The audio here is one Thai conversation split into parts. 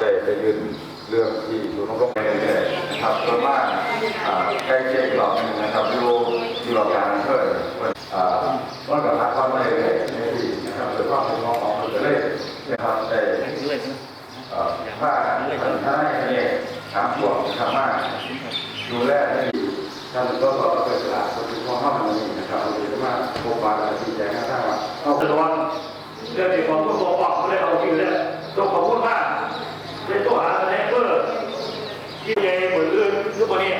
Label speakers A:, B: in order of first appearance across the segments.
A: ได้ได้ยื่นเรื่องที่ศูนย์นรงค์เรื่อยๆนะครับส่วนมากใกล้เคียงหลอกนะครับอยู่อยู่หลอกการเพื่ออ่าว่ากับทางความไม่เลยในที่นะครับโดยเฉพาะของของของเล่นะครับได้เอ่อถ้าถ้าให้เนี่ยถามตัวงทำมากดูแลให้ดีถ้านก็ก็เกิดหลาก็คือข้อห้ามมันนี่นะครับเราจะมาพบปะกันชี้แจงให้ทราบว่า
B: เอาตะวันเรื่องที่ของผู้ปกครองเขาได้เอาชื่อเนี่ยต้องขอบคุณมาก เป็นตัวหาคะแนนเพื่อที่ใหญ่เหมือนอื่นทุกคนนี้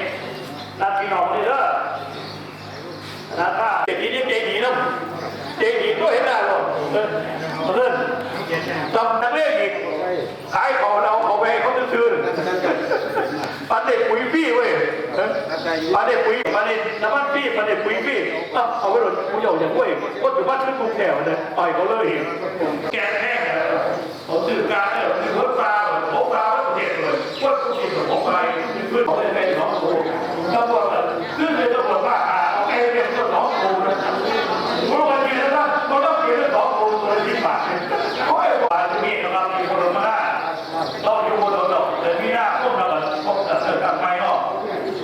B: นัดพี่น้องนี่เด้อนัดป้าเจ๊ดีนี่เจ๊ดีนะเจ๊ดีก็เห็นได้หรอกเออเพื่อนจำนักเรียนอีกขายของเราเอาไปให้เขาซื้อๆปันเด็กปุ๋ยพี่เว้ยเออปันเด็กปุ๋ยปันเด็กน้ำมันพี่ปันเด็กปุ๋ยพี่เอาเอาไว้หล่นกูเหยาอย่างเว้ยก็ถือว่าชื่อกูแถวเลยต่อยเขาเลยแกแห้งเขาสื่อการเนี่ยสื่อรถปลาเขาปลาไม่เจ็บเลยว่า กูกินของไปเพื่อนเขาเป็นใครของกูตำรวจขึ้นเลยตำรวจว่าเอาไอ้เรื่องเจ้องกูนะกูรู้ว่าจริงนะครับต้องเกี่ยวกับของกูตัวที่ปากเขาไอ้ปากที่นะครับมีคนมาได้เราอยู่บนราแต่ที่หน้าพวกเราพวกเกิดการไปเนาะ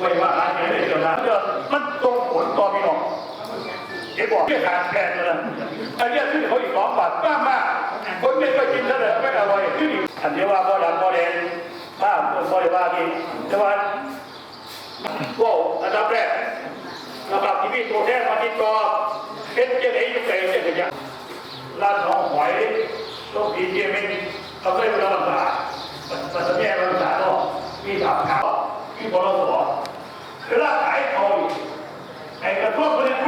B: ไม่ว่าอะไรเนี่ยเกิดนะมันตรงผลต่อพี่น้องเดี๋ยวบอกเรื่องการแพทย์เลยนะอันนี้ขึ้นเขาอีกสองบาทมากมากคนไม่ก็กินแล้วเลยไม่อร่อยขึ้นอีกอันนี้ว่าพอดันพอแดงบ้าคน พอได้บ้าดีแต่ว่าว้าวอันดับแรกระดับที่มีตัวแทนมาติดต่อเป็นเจ้าไหนยุคไหนเนี่ยจะยังร้านน้องหอยต้องพีเจมินเขาได้เป็นรักษาปัสสาวะรักษาเนาะมีสามข่าวมีบลสเวลาขายทองไอ้กระทรวงไม่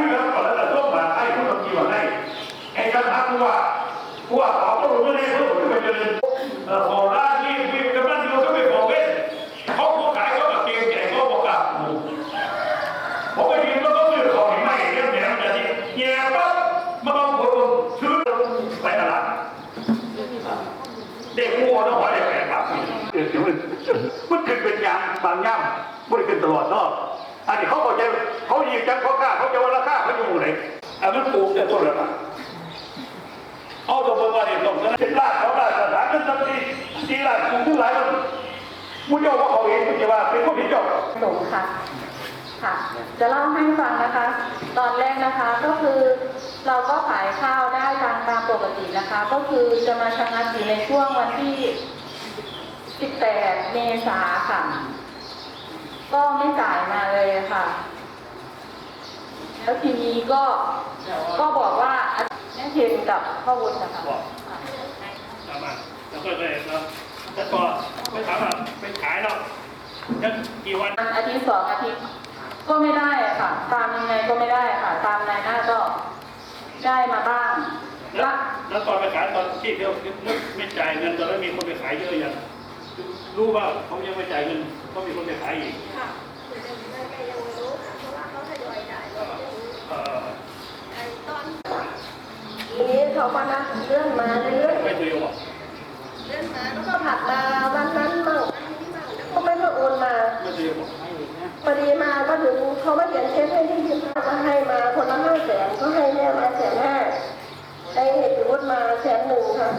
B: ากปลูกทุกหลายมันมุ้ยว่าเขาเองมุ้ยว่าเป็นผู้ผิดเจ้า
C: หลงค่ะค่ะ จะเล่าให้ฟังนะคะ ตอนแรกนะคะก็คือเราก็ขายข้าวได้ตามตามปกตินะคะ ก็คือจะมาชะงักอยู่ในช่วงวันที่ 18 เมษาค่ะ ก็ไม่จ่ายมาเลยค่ะ แล้วทีนี้ก็ก็บอกว่าแม่เพ็ญกับพ่อวุฒินะคะ
B: ตามมา แล้วก็เลยเนาะแล้วก็ไม่ถามว่าไปขายแล้วยังกี่วัน
C: อาทิตย์สองอาทิตย์ก็ไม่ได้อะค่ะ ตามยังไงก็ไม่ได้ค่ะ ตามนายหน้าก็ได้มาบ้าง
B: แล้
C: ละ
B: วแล้วตอนไปขายตอนที่เขาไม่จ่ายเงินตอนนั้นมีคนไปขายเยอะยังรู้ว่าเขายังไม่จ่ายเงินก็มีคนไปขายอีก
D: ค่ะคือจะไม่ไม่ยังไม่รู้ค่ะเพราะว่าเขาทยอยจ่ายแล้ว
B: เอ่อ
D: ไอ้ตอนทีนี้เขาก็นัดเลื่อนมาเรื่อย
B: ไม่เคยบอก
D: ๆ เลื่อนมาแล้วก็ผัดมาวันนั้นมั่งอันนี้มั่งแล้วก็ไม่มาโอนมา
B: ไม่เคยบอก
D: พอดีมาก็ถึงเขามาเขียนเช็คให้ที่ยี่สิบห้าก็ให้มาคนละห้าแสนก็ให้แม่มาแสนห้าได้เหตุวุฒิมาแสนหนึ่งค่ะ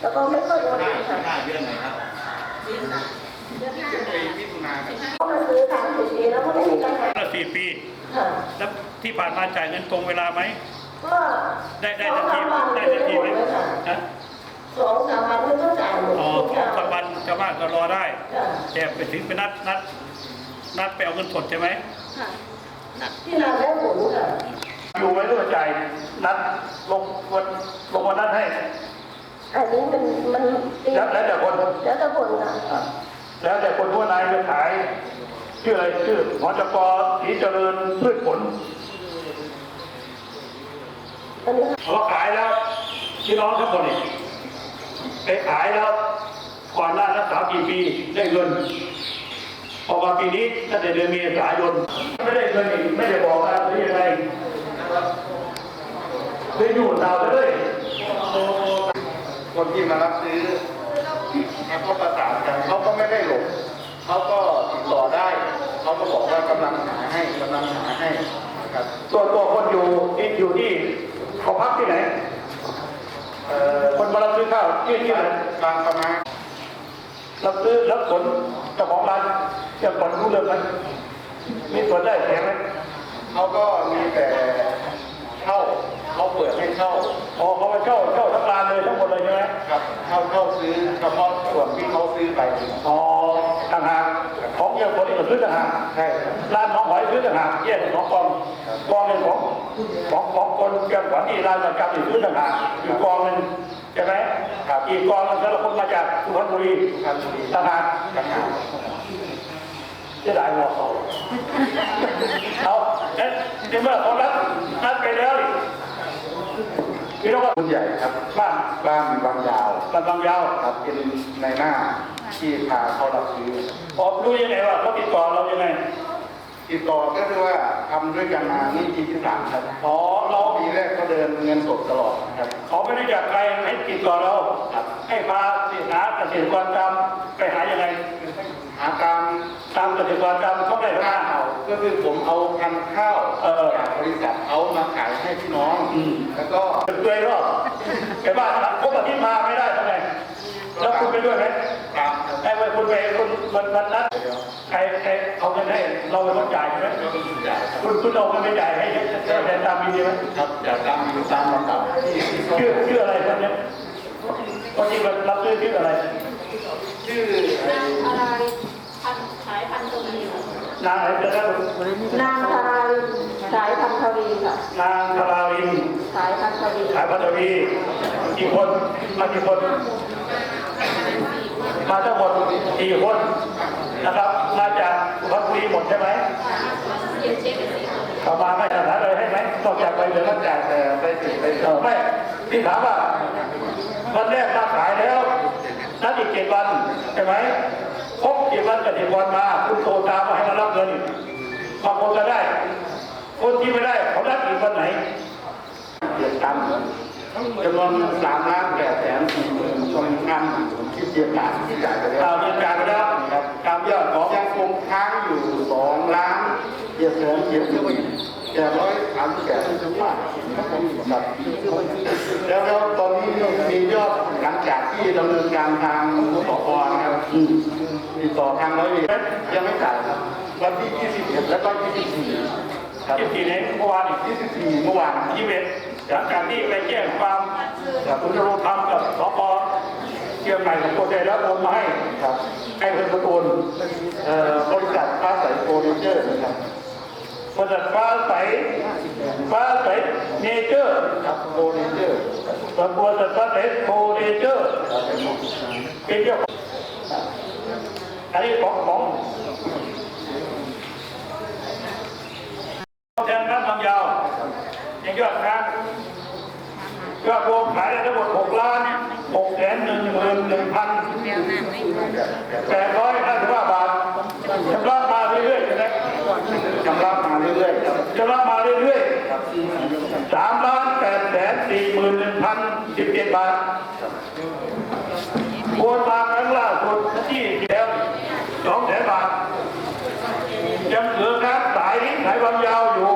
D: แล้วก็ไม่ค่อยโอนอีกค่ะ
E: เดือนไหนครับ
D: เดือนห้า
E: มิถุนาครับ
D: เขามาซื้อสามสิบปีแล้วก็ไม่มีปัญหา
B: ละสี่ปี
D: ค่ะ
B: แล้วที่ผ่านมาจ่ายเงินตรงเวลาไหม
D: ก็
B: ได้ได้
D: สอ
B: ทั
D: ง
B: น
D: สา
B: ที
D: มวัน
B: ได้ทันทีไหม
D: เลยค่ะ
B: ฮะ
D: สองสามวันไม่ต้องจ่ายหมด
B: อ๋อ
D: ทุก
B: ส
D: อ
B: อง
D: ย่าง
B: สามวันชาวบ้านก็รอได้
D: ค่ะ
B: แต่ไปถึงไปนัดนัดนัดไปเอาเงินสดใช่ไหม
D: ค่ะที่ร้านแม่หมูค่ะ
B: อยู่ไว้ด้วยจ่ายนัดลงวันลงวันนัดให้
D: อันนี้มันมัน
B: แล้วแล้วแต่คน
D: แล้วแต่คนค่ะ
B: อะแล้วแต่คนผู้นายไปขาย ชื่ออะไรชื่อหมอจกศรีเจริญพืชผล
D: อันนี้
B: เขาขายแล้วพี่น้องทุกคนนี่ ไปขายแล้วก่อนหน้ารักสาวกี่ปีได้เงินพอมาปีนี้ตั้งแต่เดือนเมษายนไม่ได้เงินอีกไม่ได้บอกว่าหรืยังไงไปอยู่ดาวไปเลย
E: คนที่มารับซื้อเขาก็ประสานกันเขาก็ไม่ได้หลบเขาก็ติดต่อได้เขาก็บอกว่ากำลังหาให้กำลังหาให้ครับ
B: ตัวตัวคนอยู่ที่อยู่ที่เขาพักที่ไหน ร
E: บางประมาณ
B: รับซื้อรับผลเจ้าของร้านเจ้าของรู้เรื่องไหมมีส่วนได้แข็งไหม
E: เขาก็มีแต่เช่าเขาเปิดให้เช่า
B: อ๋อเขามาเช่าเช่าทั้งร้านเลยทั้งหมดเลยใช่ไหม
E: ครับเช่าเช่าซื้อเฉพาะส่วนที่เขาซื้อไป
B: อ๋อ ต่างหากของเจ้าคนนี้ก็ซื้อต่างหาก
E: ใช่ครับ
B: ร้านน้องหอยซื้อต่างหากแยกเป็นของกองกองหนึ่งของของของคนเจ้าของที่ร้านประจำอีกซื้อต่างหากอีกกองหนึ่งใช่ไหมครับอีกกองหนึงแต่ละคนมาจากสุพรรณบุรี
E: พันบุรี
B: ต่างหาก
E: ต่างหาก
B: จะได้หัวเขาเอาเอ๊ะในเมื่อเขารับนัดไปแล้วนี่พี่น้องว่า
E: คุณใหญ่ครับ
B: บ้าน
E: บ้านบางยาว
B: บ้านบางยาว
E: ครับเป็นในหน้า ที่พาเขารับซื้อ
B: ออกรู้ยังไงว่าเขาติดต่อเรายังไง
E: ติดต่อก็คือว่าทำด้วยกันมานี่ปีที่สามครับ
B: อ๋อเรา
E: ปีแรกก็เดินเงินสดตลอดนะครับ
B: เขาไม่ได้จากใครให้ติดต่อเราให้พาสิหาเกษตรกรตามไปหายังไง
E: หาตาม
B: ตามเกษตรกรตามเขาได้
E: ข้า
B: ค่าว
E: ก็คือผมเอาพันธุ์ข้าว
B: เออ
E: จากบริษัทเขามาขายให้พี่น้อง
B: อืม
E: แล้วก็
B: ด้วยรอบไปบ้านครบอาทิตย์มาไม่ได้ทำไงแล้วคุณไปด้วยไหม
E: ตาม
B: ไอ้วันคุณไปคุณวันวันนัดใครใครเอาเงินให้เราเป็นคนจ่ายใช่ไหม
E: จ่ายครับ
B: คุณคุณเอาเงินไปจ่ายให้แทนตามมีดีไหม
E: ครับจากตามตามลำดับที่ที่เขา
B: ชื่อชื่ออะไรคนเนี้ยคนที่มารับซื้อชื่ออะไร
E: ชื่อไอ้
F: อะไรพันขายพันตรงนี้ค่ะ
B: นางอะไรเดี๋ยวนะ
C: นางธาราลินสายพันธวีค่ะ
B: นางธาราลิน
C: สายพันธวี
B: ขายพัทวีกี่คนมากี่คน มาทั้งหมดกี่คนนะครับ มาจากสุพรรณบุรีหมดใช่ไหม
F: เขียนเช็คไปสิ
B: เขามาไม่สถานเลยให้ไหมนอกจากไปเหลือรับจ่าย
E: แต่ไปถึงไป
B: เออไม่ที่ถามว่าวันแรกมาขายแล้วนัดอีกเจ็ดวันใช่ไหมครบเจ็ดวันกับเจ็ดวันมา คุณโทรตามมาให้มารับเงินบางคนก็ได้ คนที่ไม่ได้เขานัดอีกวันไหน
E: เจ็ดตันจำนวนสามล้านแปดแสนสี่หมื่นชนงานผมคิด เดียนานที่จ่ายไปแล้
B: ตาวมเงินการไปแล้วตามยอดของ
E: ยังคงค้างอยู่สองล้านเจ็ดแสนเจ็ดหมื่นแปดร้อยสามสิบแปดบาทครับผมครับแล้วแล้วตอนนี้มียอดหลังจากที่ดำเนินการทางสปนะครับติดต่อทางร้อยเวรยังไม่จ่ายครับวันที่ 21 แล้วก็ 24 ครับ
B: ยี่สิบสี่นี้เมื่อวานอีก
E: 24 เมื่อวาน
B: ยี่สิบเอ็ดหลังจากที่ไปแจ้งความคุณจรุธรรมกับสป เชียงใหม่ของคนได้รับโอนมาให้
E: ครับ
B: ให้เพิ่นประตูน
E: เอ่อบริษัทฟ้าใสโปรดิวเจอร์นะครับ
B: บริษัทฟ้าใสฟ้าใสเนเจอร์
E: ครับโปรดิวเจอร์
B: บริษัทฟ้าใสโคเนเจอร์เป็นเจ้าของอันนี้ของของแทนการทำยาวยังยอดค้างยอดรวมขายได้ทั้งหมด6ล้าน6แสนหนึ่งหมื่นหนึ่งพัน แปดร้อยห้าสิบห้าบาทชำระมาเรื่อยๆใช่ไหม
E: ชำระมาเรื่อยๆ
B: ชำระมาเรื่อยๆสามล้านแปดแสนสี่หมื่นหนึ่งพันสิบเจ็ดบาทโอนมาครั้งล่าสุดที่แล้วสองแสนบาท ยังเหลือการสายสายความยาวอยู่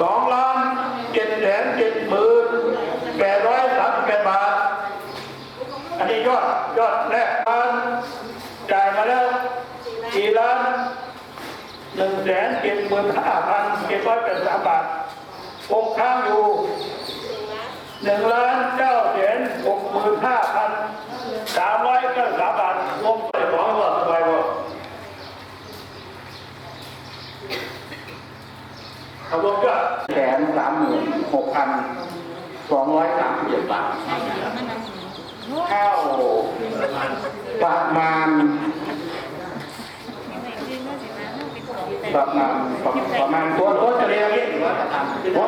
B: สองล้านเจ็ดแสนเจ็ดหมื่นแปดร้อยสามสิบแปดบาท อันนี้ยอดยอดแรกล้านจ่ายมาแล้วกี่ล้านหนึ่งแสนเจ็ดหมื่นห้าพันเจ็ดร้อยแปดสามบาทคงค้างอยู่หนึ่งล้านเก้าแสนหกหมื่นห้าพันสามร้อยเก้าสามบาทรวมไปของหมดสบายหมดเขารวมก็
E: แสนสามหมื่นหกพันสองร้อยสามสิบเจ็ดบาท ข้าวประมาณประมาณประมาณ
B: ตัวตัวเฉลี่ยอย่างนี้ตัว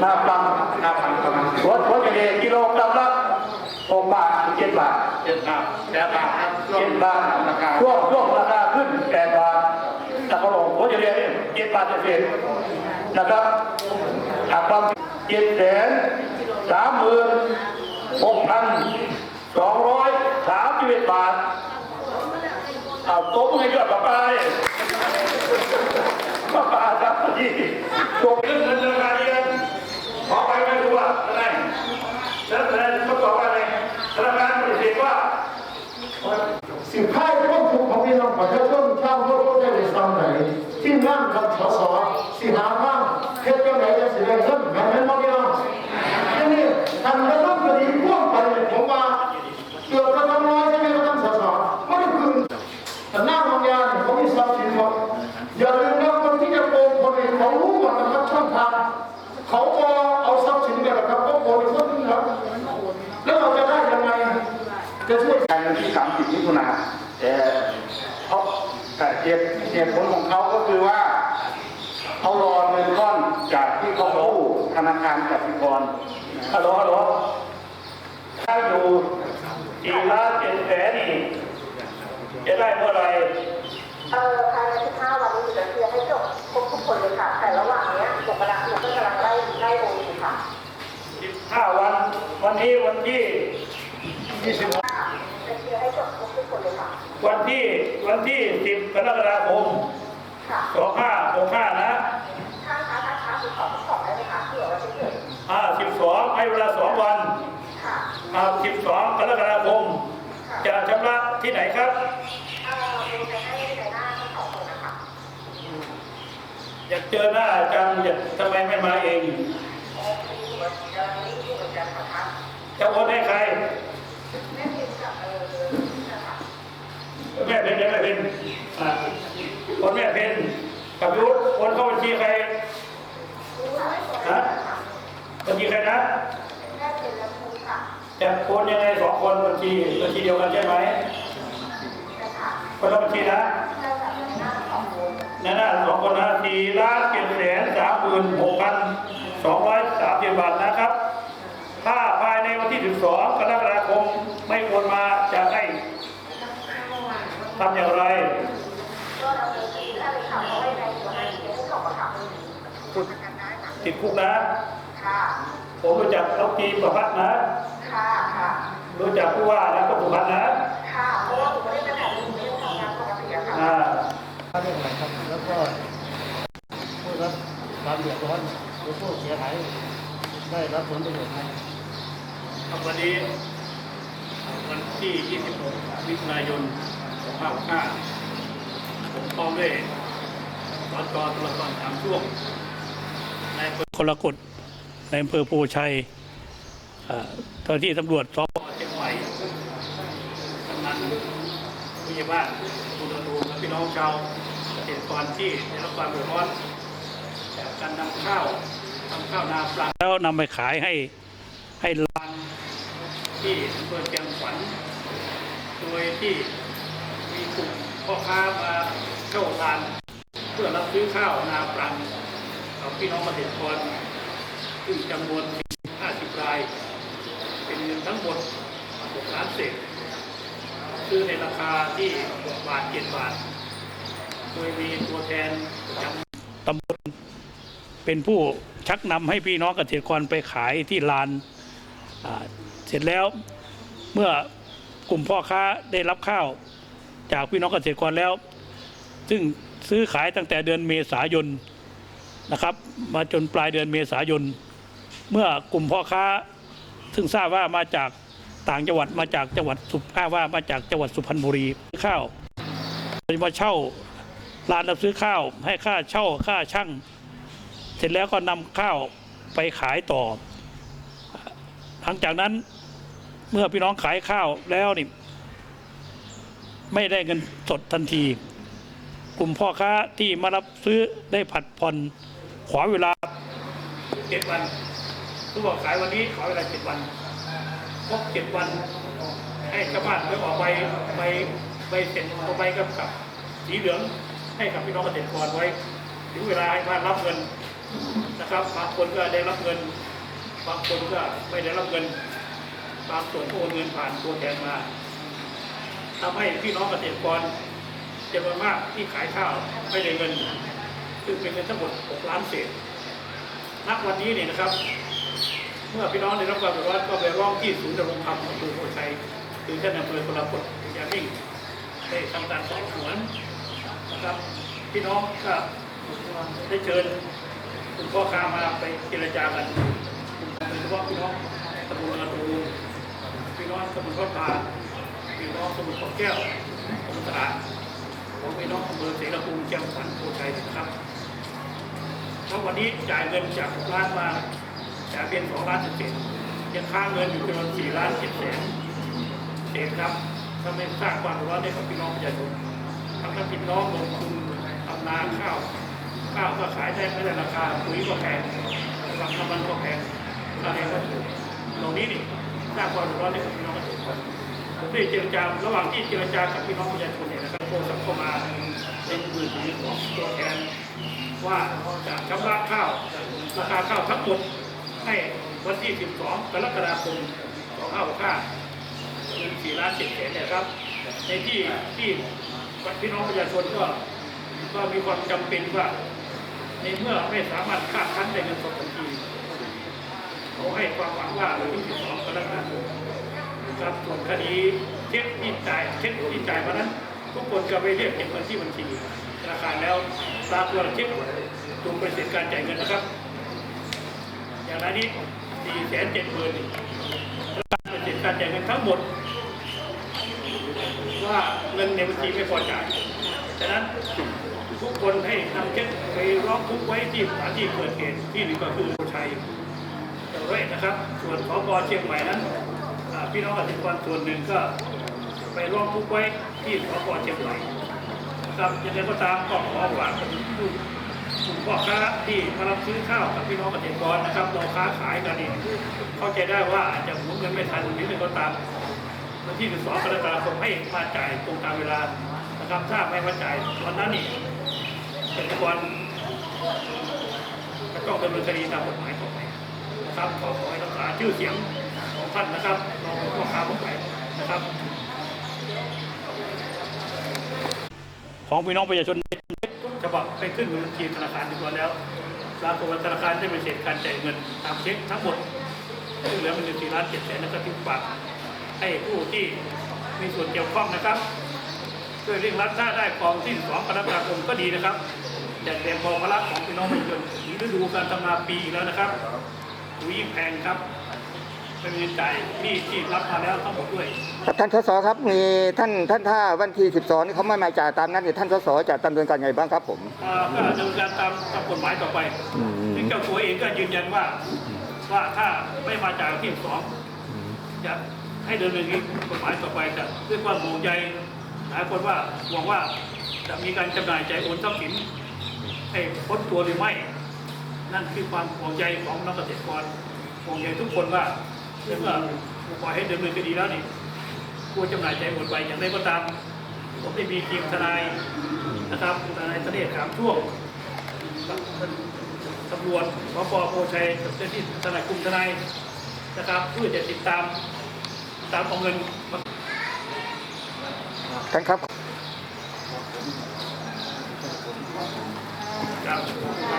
B: หน้าฟัง
E: ห้าพันประมาณ
B: ตัวตัวเฉลี่ยกิโลกรัมละหกบาทเจ็ดบาท
E: เจ็ดบาทแปดบาทครับช่ว
B: เจ็ดบาท
E: ราคา
B: ช่วงช่วงราคาขึ้นแปดบาทแต่เขาลงตัวเฉลี่ยนี่เจ็ดบาทเศษนะครับหักความเจ็ดแสนสามหมื่น 6,231 บาท เอาตบให้กับป้าป้าป้าป้าครับที่ตบเรื่องเงินเดืองกานขอไปไม่รู้ว่าอะไรแล้วแต่ก็ตอบอะไรธนาคารปฏิเสธว่า
G: สิ่งนค้าควบคุมข
B: องพี่น้องประ
G: ชาชนข้ามโลก
B: ได้
E: ในสามไหนที่นั่
G: งกับสสสิหาบ้างเทศเจ้าไหนจะสิได้เงินแม่นไหมพี่น้องนี่ทำได้
E: ถุนาแต่เพราะแต่เหตุเหตุผลของเขาก็คือว่าเขารอเงินก้อนจากที่เขากู้ธนาคารกสิกร
B: ฮัลโหลฮัลโหลถ้าอยู่สี่ล้านเจ็ดแสนนี่จะได้เมื่อไหร่
D: เออภายใน15วันนี้จะเคลียร์ให้จบครบทุกคนเลยค่ะ แต่ระหว่างเนี้ยผมกำลังหนูก็กำลังไล่ไล่ลงอยู่ค่ะ
B: สิบห้าวัน วันนี้วันที่ยี่สิบ
D: จะเคลียร์ให้จบครบ ทุกคนเลยค่ะ
B: วันที่วันที่สิบกรกฎาคม
D: ค่ะ
B: สองห้าหกห้านะ
D: ถ้าค้าถ้าค้าคือขอทดสอบได้ไหมคะเผื่อว่าจะเกิด
B: อ่าสิบสองให้เวลาสองวัน
D: ค่ะ
B: อ่าสิบสองกรกฎาคมจะชำระที่ไหนครับ
D: เอ่อเป็นไปให้ในหน้าทั้งสองคนนะคะ
B: อยากเจอหน้าอาจารย์อยากทำไมไม่มาเอง
D: โอเคเหมือนกำลังนี่อยู่เหมือนกันค่ะ
B: จะโอนให้ใคร
D: แม่พิมพ์กับเออนะคะ
B: แม่เพนแม่เพนคนแม่เพนกับยุทธโอนเข้าบัญชีใครฮะบัญชีใครนะ
D: แม่ค
B: นยังไงสองคนบัญชีบัญชีเดียวกันใช่ไหม
D: ค
B: นละบัญชีนะ
D: นั่นน่ะ
B: สองคนนะสี่ล้านเจ็ดแสนสามหมื่นหกพันสองร้อยสามสิบบาทนะครับ ถ้าภายในวันที่สิบสองกรกฎาคมไม่โอนมา ทำอย่างไร ติดคุกนะ ผมรู้จักล็อกกีประพัฒนะ รู้จักผู้ว่านะก็สุพรรณนะ
D: ค่ะเพราะว่าผมไม่ได้ไปถ่ายรูปไม่ได้ทำงานปกติอะค่ะ
B: อ่า
H: เรื่องอะไรครับแล้วก็ผู้รับความเดือดร้อนหรือผู้เสียหายได้รับผลประโยชน์ไหม
B: ครับวันนี้วันที่ 26มิถุนายน 2565ผมพร้อมด้วยสจตุลกรถามช่วงในอำเภอคนละกดในอำเภอโพชัยเอ่อเจ้าหน้าที่ตำรวจสพเชียงใหม่กำนันผู้ใหญ่บ้านผู้ตำรวจและพี่น้องชาวเกษตรกรที่ได้รับความเดือดร้อนจากการนำข้าวทำข้าวนาปลาแล้วนำไปขายให้ให้ร้านที่อำเภอเชียงขวัญโดยที่ มีกลุ่มพ่อค้ามาเข้าทาน เพื่อรับซื้อข้าวนาปลังกับพี่น้องเกษตรกรซึ่งจำนวน 50 ราย เป็นเงินทั้งหมด6ล้านเศษซื้อในราคาที่6บาท 7 บาท โดยมีตัวแทนจำตำบลเป็นผู้ชักนำให้พี่น้องเกษตรกรไปขายที่ลานเสร็จแล้วเมื่อกลุ่มพ่อค้าได้รับข้าว จากพี่น้องเกษตรกรแล้ว ซึ่งซื้อขายตั้งแต่เดือนเมษายนนะครับ มาจนปลายเดือนเมษายน เมื่อกลุ่มพ่อค้า ซึ่งทราบว่ามาจากต่างจังหวัดมาจากจังหวัดสุอ้างว่ามาจากจังหวัดสุพรรณบุรีข้าวมาเช่าร้านรับซื้อข้าว ให้ค่าเช่าค่าช่างเสร็จแล้วก็นำข้าวไปขายต่อ หลังจากนั้นเมื่อพี่น้องขายข้าวแล้วนี่ ไม่ได้เงินสดทันที กลุ่มพ่อค้าที่มารับซื้อได้ผัดผ่อนขอเวลาเจ็ดวันผู้บอกขายวันนี้ขอเวลาเจ็ดวันครบเจ็ดวัน ให้ชาวบ้านไปออกใบใบใบเสร็จเอาใบกำกับ สีเหลืองให้กับพี่น้องเกษตรกรไว้ ถึงเวลาให้มารับเงินนะครับบางคนก็ได้รับเงินบางคนก็ไม่ได้รับเงินบางส่วนก็โอนเงินผ่านตัวแทนมา ทำให้พี่น้องเกษตรกรจำนวนมากที่ขายข้าวไม่ได้เงินซึ่งเป็นเงินทั้งหมด 6 ล้านเศษณวันนี้เนี่ยนะครับ เมื่อพี่น้องได้รับความเดือดร้อนก็ไปร้องที่ศูนย์ดำรงธรรมอำเภอโพชัยคือท่านอำเภอคนละกดยามิ่งได้ทำการสอบสวนนะครับ พี่น้องก็ได้เชิญคุณพ่อค้ามาไปเจรจากันโดยเฉพาะพี่น้องตำบลนาตูพี่น้องตำบลพระพา พี่น้องตำบลขอแก้วตำบลตลาดของพี่น้องอำเภอเสรภูมิจังหวัดโพชัยนะครับเพราะวันนี้จ่ายเงินจาก6ล้านมาจ่ายเป็น2ล้านเศษยังค้างเงินอยู่จำนวน4ล้าน7แสนเศษครับถ้าไม่สร้างความร้อนให้กับพี่น้องประชาชนทำให้พี่น้องลงทุนทำนาข้าวข้าวก็ขายได้ไม่ได้ราคาปุ๋ยก็แพงราคามันก็แพงค่าแรงก็ถูกตรงนี้นี่สร้างความร้อนให้กับพี่น้อง เกษตรกรผมได้เจรจาระหว่างที่เจรจากับพี่น้องประชาชนเนี่ยนะครับโทรศัพท์เข้ามาในมือถือของตัวแทนว่าจะชำระข้าวราคาข้าวทั้งหมดให้วันที่ 12 กรกฎาคม 2565เงิน4ล้าน7แสนเนี่ยครับ ในที่ที่พี่น้องประชาชนก็ก็มีความจำเป็นว่า ในเมื่อไม่สามารถคาดคั้นได้เงินสดทันทีเขาให้ความหวังว่าวันที่ 12 กรกฎาคม ครับส่วนคดีเช็คที่จ่ายเช็คที่จ่ายมานั้นทุกคนก็ไปเรียกเก็บเงินที่บัญชีธนาคารแล้วตามตัวเช็คจงไปเสร็จการจ่ายเงินนะครับ อย่างไรนี้4 7 0 0 0 0เป็นเสร็จการจ่ายเงินทั้งหมด ว่าเงินในบัญชีไม่พอจ่ายฉะนั้นทุกคนให้นำเช็คไปร้องทุกไว้ที่สถานที่เกิดเหตุที่หนึ่งก็คือโชัยเจ้าเร่นะครับ ส่วนสบเชียงใหม่นั้น พี่น้องเกษตรกรส่วนหนึ่งก็ไปร้องทุกข์ไว้ที่สบเชียงใหม่ครับยังไงก็ตามก็ขอฝากผู้กลุ่มพ่อค้าที่มารับซื้อข้าวกับพี่น้องเกษตรกรนะครับเราค้าขายกันนี่เข้าใจได้ว่าอาจจะหมุนเงินไม่ทันหรือไม่ก็ตามวันที่12กรกฎาคมให้มาจ่ายตรงตามเวลานะครับถ้าไม่มาจ่ายวันนั้นนี่เกษตรกรจะต้องดำเนินคดีตามกฎหมายต่อไปนะครับขอขอให้รักษาชื่อเสียง ของท่านนะครับรองผู้ค้าผู้ขายนะครับ ของพี่น้องประชาชนฉบับไปขึ้นเงินบัญชีธนาคารเรียบร้อยแล้วปรากฏว่าธนาคารได้ไปเสร็จการจ่ายเงินตามเช็คทั้งหมดซึ่งเหลือเป็นเงินสี่ล้านเจ็ดแสนนะครับที่ฝากให้ผู้ที่มีส่วนเกี่ยวข้องนะครับช่วยเร่งรัดถ้าได้กองที่สองกรกฎาคมก็ดีนะครับจะเตรียมพอมารับของพี่น้องประชาชนถึงฤดูการทำนาปีอีกแล้วนะครับปุ๋ยยิ่งแพงครับ เป็นเงินจ่ายที่ที่รับมาแล้วทั้งหมดด้วย
I: ครับท่านสสครับมีท่านท่านถ้าวันที่12นี่เขาไม่มาจ่ายตามนั้นเนี่ยท่านสสจะดำเนินการไงบ้างครับผม
B: อ่าก็ดำเนินการตามตามกฎหมายต่อไป
I: อืม
B: ซึ่งเจ้าตัวเองก็ยืนยันว่า ว่าถ้าไม่มาจ่ายวันที่สองจะให้ดำเนินกฎหมายต่อไปแต่ด้วยความห่วงใยหลายคนว่าหวังว่าจะมีการจำหน่ายจ่ายโอนทรัพย์สินให้พ้นตัวหรือไม่ นั่นคือความห่วงใยของนักเกษตรกรห่วงใยทุกคนว่า เมื่อปล่อยให้ดำเนินคดีแล้วนี่ควจำหน่ายใจ่ายโอนไปอย่างไรก็ตาม ผมได้มีทีมทนายนะครับทนายทะเลขามช่วงตำรวจสปโพชัยกับเจ้าที่ทนายกลุ่มทนายนะครับเพื่อจะติดตามตามเอาเงิน
I: ท่านครับ
B: ครับ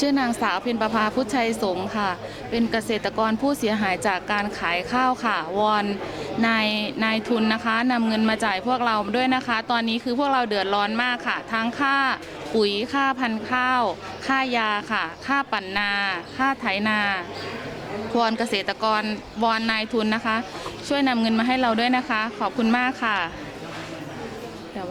J: ชื่อนางสาวเพ็ญประภาพุทธชัยสงค่ะ เป็นเกษตรกรผู้เสียหายจากการขายข้าวค่ะ วอนนายนายทุนนะคะนำเงินมาจ่ายพวกเราด้วยนะคะ ตอนนี้คือพวกเราเดือดร้อนมากค่ะ ทั้งค่าปุ๋ยค่าพันธุ์ข้าว ค่ายาค่ะ ค่าปั่นนา ค่าไถนาวอนเกษตรกรวอนนายทุนนะคะ ช่วยนำเงินมาให้เราด้วยนะคะ ขอบคุณมากค่ะเดี๋ยว